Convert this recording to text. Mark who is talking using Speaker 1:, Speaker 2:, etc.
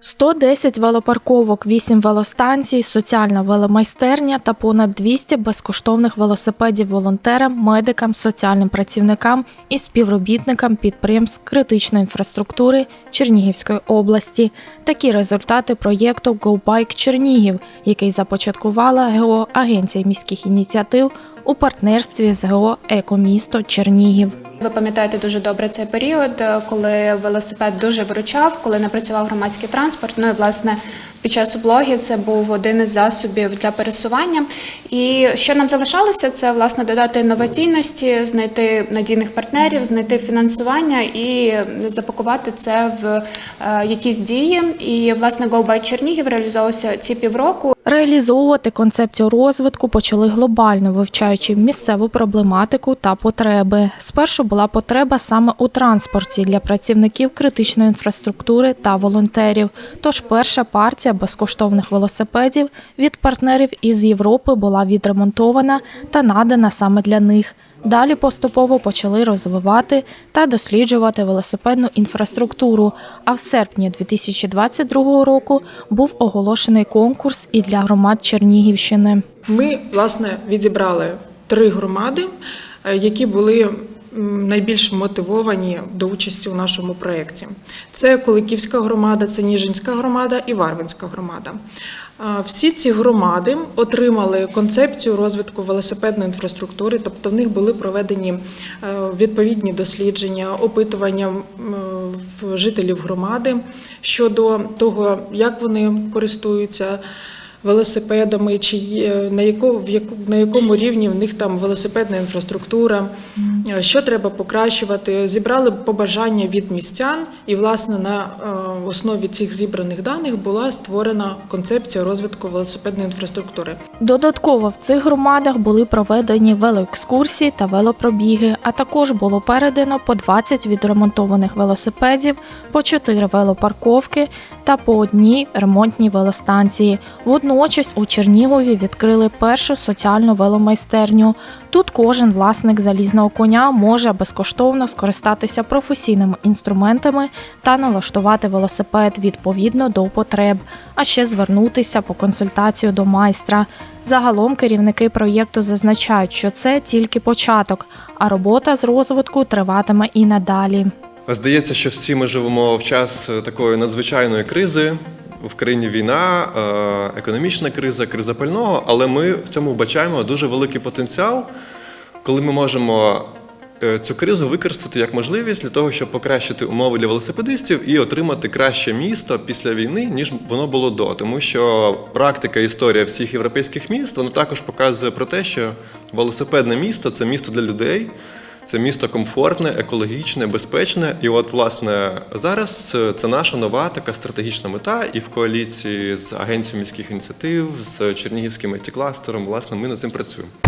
Speaker 1: 110 велопарковок, 8 велостанцій, соціальна веломайстерня та понад 200 безкоштовних велосипедів волонтерам, медикам, соціальним працівникам і співробітникам підприємств критичної інфраструктури Чернігівської області. Такі результати проєкту «Go Bike Чернігів, який започаткувала ГО Агенція міських ініціатив у партнерстві з ГО Екомісто Чернігів.
Speaker 2: Ви пам'ятаєте дуже добре цей період, е, коли велосипед дуже виручав, коли не працював громадський транспорт. Ну і власне під час облоги це був один із засобів для пересування. І що нам залишалося, це власне додати інноваційності, знайти надійних партнерів, знайти фінансування і запакувати це в е, якісь дії. І власне Go Bike Чернігів реалізовувався ці півроку.
Speaker 1: Реалізовувати концепцію розвитку почали глобально, вивчаючи місцеву проблематику та потреби. Спершу була потреба саме у транспорті для працівників критичної інфраструктури та волонтерів. Тож перша партія безкоштовних велосипедів від партнерів із Європи була відремонтована та надана саме для них. Далі поступово почали розвивати та досліджувати велосипедну інфраструктуру. А в серпні 2022 року був оголошений конкурс і для громад Чернігівщини.
Speaker 3: Ми власне відібрали три громади, е, які були найбільш мотивовані до участі у нашому проєкті. Це Куликівська громада, це Ніжинська громада і Варвинська громада. Всі ці громади отримали концепцію розвитку велосипедної інфраструктури, тобто в них були проведені е, відповідні дослідження, опитування жителів громади щодо того, як вони користуються велосипедами, чи на якому, в яку, на якому рівні в них там велосипедна інфраструктура, е, що треба покращувати. Зібрали побажання від містян, і власне на е, основі цих зібраних даних була створена концепція розвитку велосипедної інфраструктури.
Speaker 1: Додатково в цих громадах були проведені велоекскурсії та велопробіги, а також було передано по 20 відремонтованих велосипедів, по 4 велопарковки та по одній ремонтній велостанції. Водночас у Чернігові відкрили першу соціальну веломайстерню. Тут кожен власник залізного коня може безкоштовно скористатися професійними інструментами та налаштувати велосипед відповідно до потреб, а ще звернутися по консультацію до майстра. Загалом керівники проєкту зазначають, що це тільки початок, а робота з розвитку триватиме і надалі.
Speaker 4: Здається, що всі ми живемо в час е, такої надзвичайної кризи. В країні війна, е, економічна криза, криза пального, але ми в цьому бачаємо дуже великий потенціал, коли ми можемо цю кризу використати як можливість для того, щоб покращити умови для велосипедистів і отримати краще місто після війни, ніж воно було до. Тому що практика, історія всіх європейських міст вона також показує про те, що велосипедне місто це місто для людей. Це місто комфортне, екологічне, безпечне. І от, власне, зараз е, це наша нова така стратегічна мета, і в коаліції з агенцією міських ініціатив, з Чернігівським it кластером власне, ми над цим працюємо.